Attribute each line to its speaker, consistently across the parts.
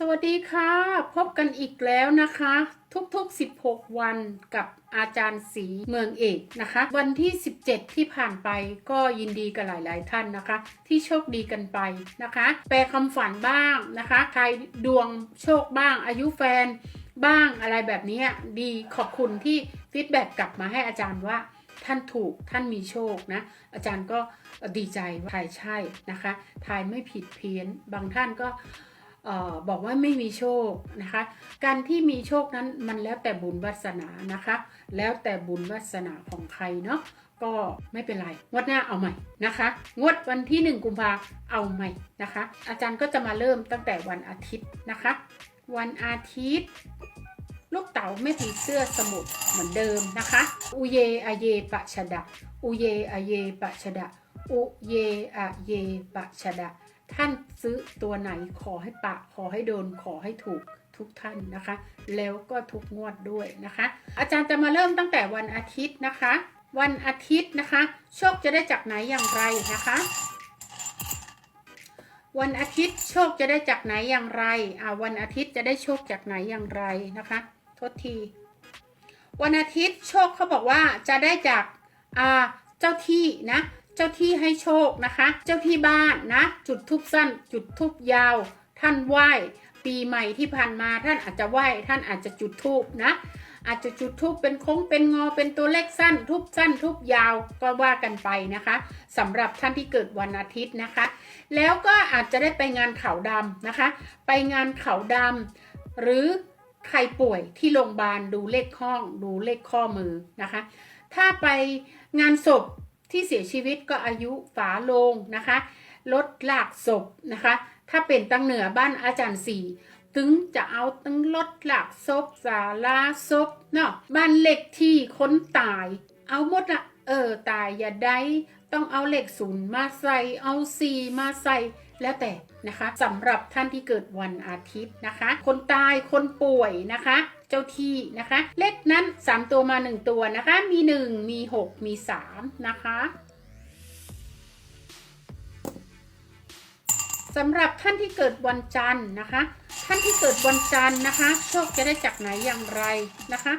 Speaker 1: สวัสดีค่ะ พบกันอีกแล้วนะคะ ทุกๆ 16 วันกับอาจารย์สีเมืองเอกนะคะ วันที่ 17 ที่ผ่านไปก็ยินดีกับหลาย ๆ ท่านนะคะ ที่โชคดีกันไปนะคะ แปลคำฝันบ้างนะคะใครดวงโชคบ้าง อายุแฟนบ้างอะไรแบบนี้ดีขอบคุณที่ฟีดแบ็กกลับมาให้อาจารย์ว่าท่านถูกท่านมีโชคนะ อาจารย์ก็ดีใจว่าทายใช่นะคะทายไม่ผิดเพี้ยนบางท่านก็ บอกว่าไม่มีโชคนะคะ การที่มีโชคนั้นมันแล้วแต่บุญวาสนานะคะ แล้วแต่บุญวาสนาของใครเนาะก็ไม่เป็นไร งวดหน้าเอาใหม่นะคะ งวดวันที่ 1 กุมภาเอาใหม่นะคะ อาจารย์ก็จะมาเริ่มตั้งแต่วันอาทิตย์นะคะ วันอาทิตย์ ลูกเต๋าไม่ผีเสื้อสมุดเหมือนเดิมนะคะ อุเยอเยปะชดะ อุเยอเยปะชดะ อุเยอเยปะชดะ ท่านซื้อตัวไหนขอให้ปะ ขอให้โดน ขอให้ถูกทุกท่านนะคะ แล้วก็ทุกงวดด้วยนะคะ อาจารย์จะมาเริ่มตั้งแต่วันอาทิตย์นะคะ วันอาทิตย์นะคะ โชคจะได้จากไหนอย่างไรนะคะ วันอาทิตย์โชคจะได้จากไหนอย่างไรอ่าวันอาทิตย์จะได้โชคจากไหนอย่างไรนะคะทษที วันอาทิตย์โชคเขาบอกว่าจะได้จากอ่าเจ้าที่นะ เจ้าที่ให้โชคนะคะ เจ้าที่บ้านนะ จุดทุบสั้น จุดทุบยาว ท่านไหว้ ปีใหม่ที่ผ่านมาท่านอาจจะไหว้ ท่านอาจจะจุดทูบนะ อาจจะจุดทูบเป็นโค้งเป็นงอเป็นตัวเลขสั้น ทุบสั้น ทุบยาวก็ว่ากันไปนะคะสำหรับท่านที่เกิดวันอาทิตย์นะคะ แล้วก็อาจจะได้ไปงานเขาดำนะคะ ไปงานเขาดำหรือใครป่วยที่โรงพยาบาลดูเลขห้อง ดูเลขข้อมือนะคะ ถ้าไปงานศพ ที่เสียชีวิตก็อายุฝาลงนะคะลดหลากศพนะคะ ถ้าเป็นตั้งเหนือบ้านอาจารย์สี่ถึงจะเอาตั้งลดหลากศพสาลาศพเนาะบ้านเหล็กที่คนตาย เอาหมดละเออตายอย่าได้ต้องเอาเลขศูนย์มาใส่เอาสี่มาใส่แล้วแต่นะคะสำหรับท่านที่เกิดวันอาทิตย์นะคะ คนตายคนป่วยนะคะ เจ้าที่นะคะ เลขนั้น 3 ตัวมา 1 ตัวนะคะ มี 1 มี 6 มี 3 นะคะสำหรับท่านที่เกิดวันจันทร์นะคะ ท่านที่เกิดวันจันทร์นะคะ โชคจะได้จากไหนอย่างไรนะคะ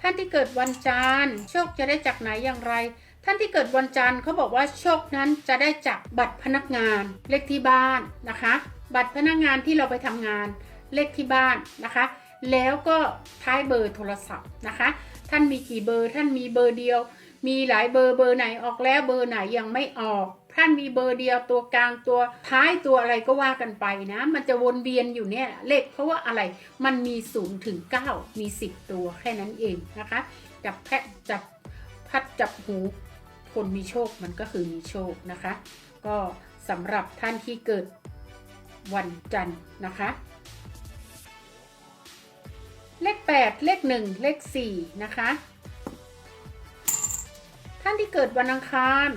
Speaker 1: ท่านที่เกิดวันจันทร์โชคจะได้จากไหนอย่างไร ท่านที่เกิดวันจันทร์เขาบอกว่าโชคนั้นจะได้จากบัตรพนักงานเลขที่บ้านนะคะ บัตรพนักงานที่เราไปทำงานเลขที่บ้านนะคะ แล้วก็ท้ายเบอร์โทรศัพท์นะคะ ท่านมีกี่เบอร์ ท่านมีเบอร์เดียว มีหลายเบอร์เบอร์ไหนออกแล้วเบอร์ไหนยังไม่ออก ท่านมีเบอร์เดียวตัวกลางตัวท้ายตัวอะไรก็ว่ากันไปนะ มันจะวนเวียนอยู่เนี่ยเลขเพราะว่าอะไรมันมี0ูนถึง9มี 10 ตัวแค่นั้นเองนะคะ จับแพะจับพัดจับหูคนมีโชคมันก็คือมีโชคนะคะ ก็สำหรับท่านที่เกิดวันจันทร์นะคะ เลข 8 เลข 1 เลข 4 นะคะ ท่านที่เกิดวันอังคาร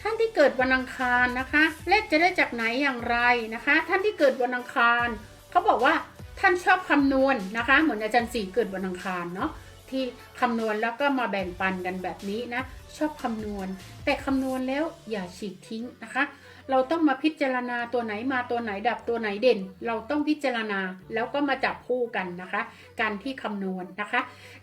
Speaker 1: ท่านที่เกิดวันอังคารนะคะ เลขจะได้จากไหนอย่างไรนะคะ ท่านที่เกิดวันอังคารเขาบอกว่าท่านชอบคำนวณนะคะ เหมือนอาจารย์สีเกิดวันอังคารเนาะที่คำนวณแล้วก็มาแบ่งปันกันแบบนี้นะ ชอบคำนวณ แต่คำนวณแล้วอย่าฉีกทิ้งนะคะ เราต้องมาพิจารณาตัวไหนมาตัวไหนดับตัวไหนเด่น เราต้องพิจารณาแล้วก็มาจับคู่กันนะคะ การที่คำนวณนะคะ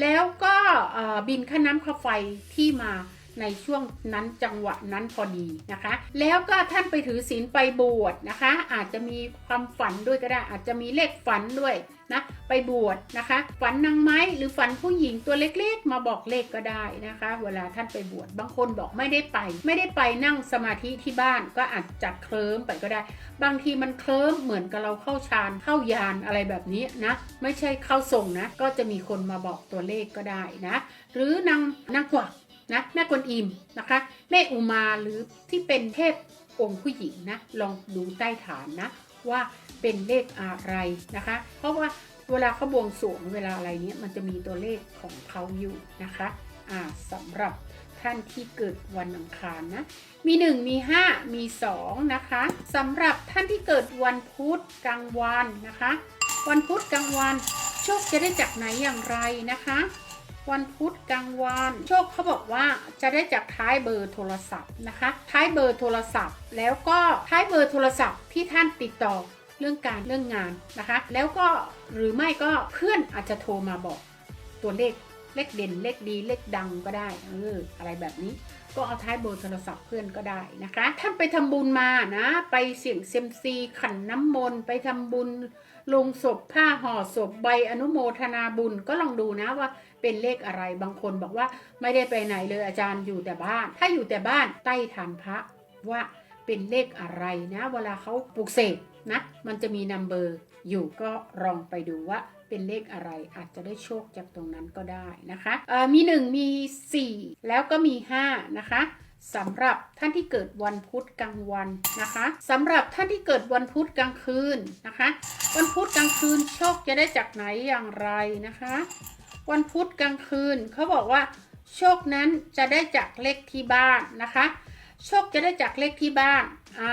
Speaker 1: แล้วก็บินค่าน้ำค่าไฟที่มา ในช่วงนั้นจังหวะนั้นพอดีนะคะ แล้วก็ท่านไปถือศีลไปบวชนะคะ อาจจะมีความฝันด้วยก็ได้ อาจจะมีเลขฝันด้วยนะไปบวชนะคะ ฝันนางไม้หรือฝันผู้หญิงตัวเล็กๆ มาบอกเลขก็ได้นะคะ เวลาท่านไปบวชบางคนบอกไม่ได้ไป ไม่ได้ไปนั่งสมาธิที่บ้านก็อาจจะเคลิ้มไปก็ได้ บางทีมันเคลิ้มเหมือนกับเราเข้าฌานเข้ายานอะไรแบบนี้นะ ไม่ใช่เข้าทรงนะ ก็จะมีคนมาบอกตัวเลขก็ได้นะ หรือนางนางกวัก นะแม่กวนอิมนะคะ แม่อุมาหรือที่เป็นเทพองค์ผู้หญิงนะลองดูใต้ฐานนะว่าเป็นเลขอะไรนะคะ เพราะว่าเวลาเขาบวงสรวงเวลาอะไรเนี้ยมันจะมีตัวเลขของเขาอยู่นะคะอ่าสำหรับท่านที่เกิดวันอังคารนะ มี 1 มี 5 มี 2 นะคะสำหรับท่านที่เกิดวันพุธกลางวันนะคะ วันพุธกลางวันโชคจะได้จากไหนอย่างไรนะคะ วันพุธกลางวันโชคเขาบอกว่าจะได้จากท้ายเบอร์โทรศัพท์นะคะ ท้ายเบอร์โทรศัพท์ แล้วก็ท้ายเบอร์โทรศัพท์ที่ท่านติดต่อเรื่องการเรื่องงานนะคะ แล้วก็หรือไม่ก็เพื่อนอาจจะโทรมาบอกตัวเลขเลขเด่นเลขดีเลขดังก็ได้เอออะไรแบบนี้ก็เอาท้ายเบอร์โทรศัพท์เพื่อนก็ได้นะคะ ท่านไปทำบุญมานะ ไปเสี่ยงเซมซีขันน้ำมนต์ไปทำบุญลงศพผ้าห่อศพใบอนุโมทนาบุญก็ลองดูนะว่า เป็นเลขอะไรบางคนบอกว่าไม่ได้ไปไหนเลยอาจารย์อยู่แต่บ้าน ถ้าอยู่แต่บ้านใต้ฐานพระว่าเป็นเลขอะไรนะ เวลาเขาปลูกเสกนะมันจะมีนัมเบอร์อยู่ก็ลองไปดูว่าเป็นเลขอะไรอาจจะได้โชคจากตรงนั้นก็ได้นะคะเอ่อมี 1 มี 4 แล้วก็มี 5 นะคะสำหรับท่านที่เกิดวันพุธกลางวันนะคะสำหรับท่านที่เกิดวันพุธกลางคืนนะคะ วันพุธกลางคืนโชคจะได้จากไหนอย่างไรนะคะ วันพุธกลางคืนเขาบอกว่า โชคนั้นจะได้จากเลขที่บ้านนะคะ โชคจะได้จากเลขที่บ้านอ่า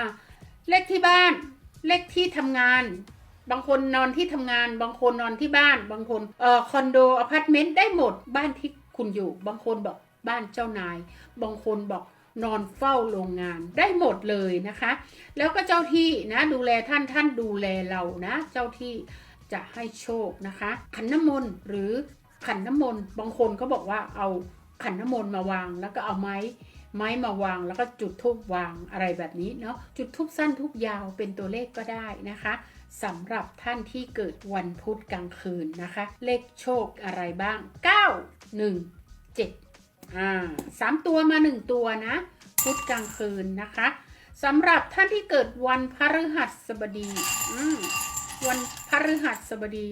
Speaker 1: เลขที่บ้าน เลขที่ทำงาน บางคนนอนที่ทำงาน บางคนนอนที่บ้าน บางคนเอ่อคอนโดอพาร์ตเมนต์ได้หมดบ้านที่คุณอยู่ บางคนบอกบ้านเจ้านาย บางคนบอกนอนเฝ้าโรงงานได้หมดเลยนะคะ แล้วก็เจ้าที่นะดูแลท่านท่านดูแลเรานะ เจ้าที่จะให้โชคนะคะขันน้ำมนต์หรือ ขันน้ำมนต์บางคนเขาบอกว่าเอาขันน้ำมนต์มาวาง แล้วก็เอาไม้ไม้มาวางแล้วก็จุดทูบวางอะไรแบบนี้เนาะจุดทูบสั้นทูบยาวเป็นตัวเลขก็ได้นะคะสำหรับท่านที่เกิดวันพุธกลางคืนนะคะ เลขโชคอะไรบ้าง 9 1 7อ่าสามตัวมา 1 ตัวนะ พุธกลางคืนนะคะสำหรับท่านที่เกิดวันพฤหัสบดีอืมวันพฤหัสบดี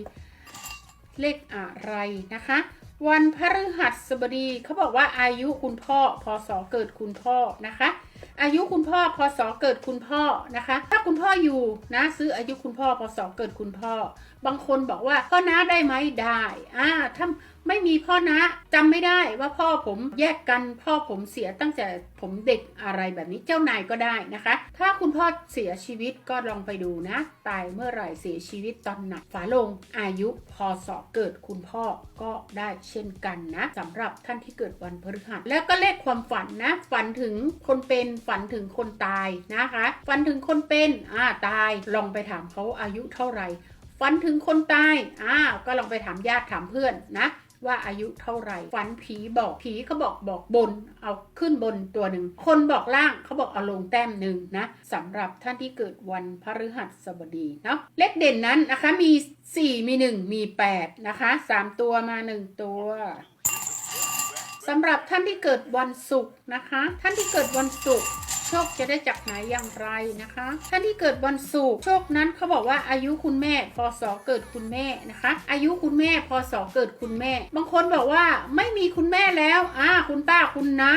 Speaker 1: เลขอะไรนะคะ วันพฤหัสบดีเขาบอกว่าอายุคุณพ่อพศเกิดคุณพ่อนะคะ อายุคุณพ่อพศเกิดคุณพ่อนะคะ ถ้าคุณพ่ออยู่นะซื้ออายุคุณพ่อพศเกิดคุณพ่อ บางคนบอกว่าพ่อน้าได้ไหมได้อ่าถ้า ไม่มีพ่อน้าจำไม่ได้ว่าพ่อผมแยกกันพ่อผมเสียตั้งแต่ผมเด็กอะไรแบบนี้เจ้านายก็ได้นะคะ ถ้าคุณพ่อเสียชีวิตก็ลองไปดูนะ ตายเมื่อไหร่เสียชีวิตตอนไหนฝาลงอายุพศเกิดคุณพ่อก็ได้เช่นกันนะสำหรับท่านที่เกิดวันพฤหัสแล้วก็เลขความฝันนะ ฝันถึงคนเป็นฝันถึงคนตายนะคะ ฝันถึงคนเป็นอ่าตายลองไปถามเขาอายุเท่าไหร่ฝันถึงคนตายอ่าก็ลองไปถามญาติถามเพื่อนนะ ว่าอายุเท่าไหร่ฝันผีบอกผีเขาบอกบอกบน เอาขึ้นบนตัวหนึ่ง คนบอกล่างเขาบอกเอาลงแต้มหนึ่งนะสำหรับท่านที่เกิดวันพฤหัสบดีเนาะเลขเด่นนั้นนะคะมี 4 มี 1 มี 8 นะคะ 3 ตัวมา 1 ตัวสำหรับท่านที่เกิดวันศุกร์นะคะ ท่านที่เกิดวันศุกร์ ชคจะได้จากไหนอย่างไรนะคะ ท่านที่เกิดวันศุกร์โชคนั้นเขาบอกว่าอายุคุณแม่พศเกิดคุณแม่นะคะ อายุคุณแม่พศเกิดคุณแม่ บางคนบอกว่าไม่มีคุณแม่แล้วอ่าคุณป้าคุณน้า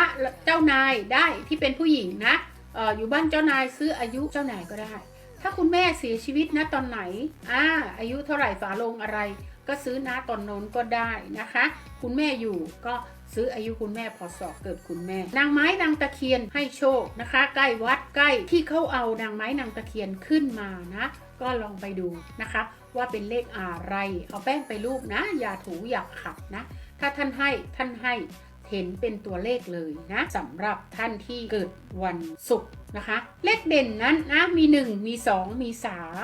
Speaker 1: เจ้านายได้ที่เป็นผู้หญิงนะเอออยู่บ้านเจ้านายซื้ออายุเจ้านายก็ได้ ถ้าคุณแม่เสียชีวิตนะตอนไหนอ่าอายุเท่าไหร่ฝาลงอะไร ก็ซื้อนะตอนนนก็ได้นะคะ คุณแม่อยู่ก็ ซื้ออายุคุณแม่พอสอเกิดคุณแม่ นางไม้นางตะเคียนให้โชคนะคะ ใกล้วัดใกล้ที่เขาเอานางไม้นางตะเคียนขึ้นมานะ ก็ลองไปดูนะคะ ว่าเป็นเลขอะไร เอาแป้งไปรูปนะ อย่าถูอย่าขัดนะ ถ้าท่านให้ท่านให้เห็นเป็นตัวเลขเลยนะสำหรับท่านที่เกิดวันศุกร์นะคะ เลขเด่นนั้นนะมี 1 มี 2 มี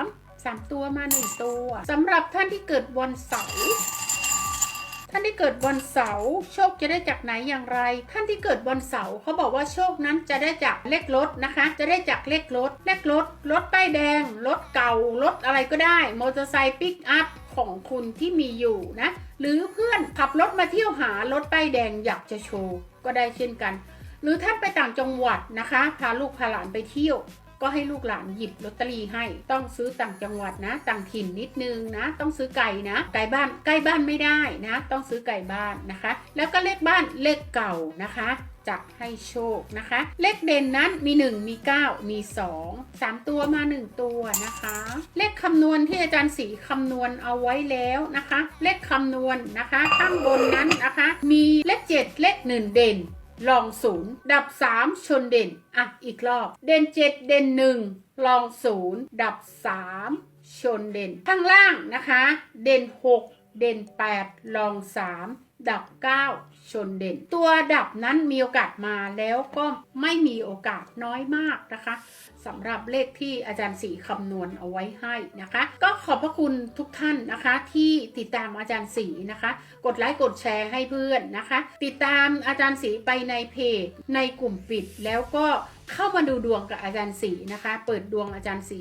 Speaker 1: 3 3 ตัวมา 1 ตัวสำหรับท่านที่เกิดวันเสาร์ ท่านที่เกิดวันเสาร์โชคจะได้จากไหนอย่างไร ท่านที่เกิดวันเสาร์เขาบอกว่าโชคนั้นจะได้จากเลขรถนะคะ จะได้จากเลขรถเลขรถรถป้ายแดงรถเก่ารถอะไรก็ได้มอเตอร์ไซค์ปิกอัพของคุณที่มีอยู่นะ หรือเพื่อนขับรถมาเที่ยวหารถป้ายแดงอยากจะโชว์ก็ได้เช่นกัน หรือท่านไปต่างจังหวัดนะคะ พาลูกพาหลานไปเที่ยว ก็ให้ลูกหลานหยิบลอตเตอรี่ให้ ต้องซื้อต่างจังหวัดนะ ต่างถิ่นนิดนึงนะ ต้องซื้อไก่นะ ไก่บ้านใกล้บ้านไม่ได้นะ ต้องซื้อไก่บ้านนะคะ แล้วก็เลขบ้านเลขเก่านะคะจะให้โชคนะคะ เลขเด่นนั้นมี 1 มี 9 มี 2 3 ตัวมา 1 ตัวนะคะ เลขคำนวณที่อาจารย์สีคำนวณเอาไว้แล้วนะคะ เลขคำนวณนะคะ ข้างบนนั้นนะคะ มีเลข 7 เลข 1 เด่น ลองศูนย์ดับ 3 ชนเด่น อะ อีกรอบ เด่น 7 เด่น1ลองศูนย์ดับ 3 ชนเด่น ข้างล่างนะคะ เด่น 6 เด่น8ลอง 3ดับ 9 ชนเด่น ตัวดับนั้นมีโอกาสมาแล้วก็ไม่มีโอกาสน้อยมากนะคะ สำหรับเลขที่อาจารย์สีคำนวณเอาไว้ให้นะคะ ก็ขอบพระคุณทุกท่านนะคะ ที่ติดตามอาจารย์สีนะคะ กดไลค์กดแชร์ให้เพื่อนนะคะ ติดตามอาจารย์สีไปในเพจในกลุ่มปิดแล้วก็เข้ามาดูดวงกับอาจารย์สีนะคะ เปิดดวงอาจารย์สี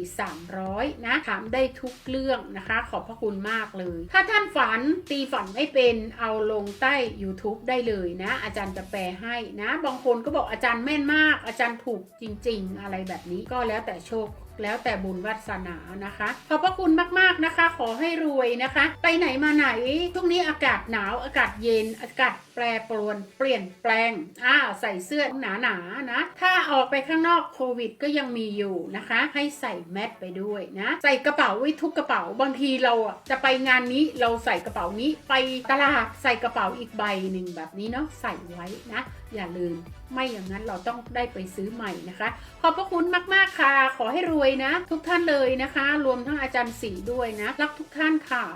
Speaker 1: 300 นะ ถามได้ทุกเรื่องนะคะ ขอบพระคุณมากเลย ถ้าท่านฝันตีฝันไม่เป็นเอาลงใต้ YouTube ได้เลยนะ อาจารย์จะแปลให้นะ บางคนก็บอกอาจารย์แม่นมาก อาจารย์ถูกจริง ๆ อะไรแบบนี้ก็แล้วแต่โชคแล้วแต่บุญวัสนานะคะ ขอบพระคุณมากๆนะคะ ขอให้รวยนะคะ ไปไหนมาไหนช่วงนี้อากาศหนาวอากาศเย็น อากาศแปรปรวน เปลี่ยนแปลงอ่าใส่เสื้อหนาๆนะ ถ้าออกไปข้างนอกโควิดก็ยังมีอยู่นะคะ ให้ใส่แมสไปด้วยนะ ใส่กระเป๋าไว้ทุกกระเป๋าบางทีเราจะไปงานนี้เราใส่กระเป๋านี้ไปตลาดใส่กระเป๋าอีกใบหนึ่งแบบนี้เนาะใส่ไว้นะ อย่าลืม ไม่อย่างนั้นเราต้องได้ไปซื้อใหม่นะคะ ขอบพระคุณมาก ๆ ค่ะ ขอให้รวยนะ ทุกท่านเลยนะคะ รวมทั้งอาจารย์สีด้วยนะ รักทุกท่านค่ะ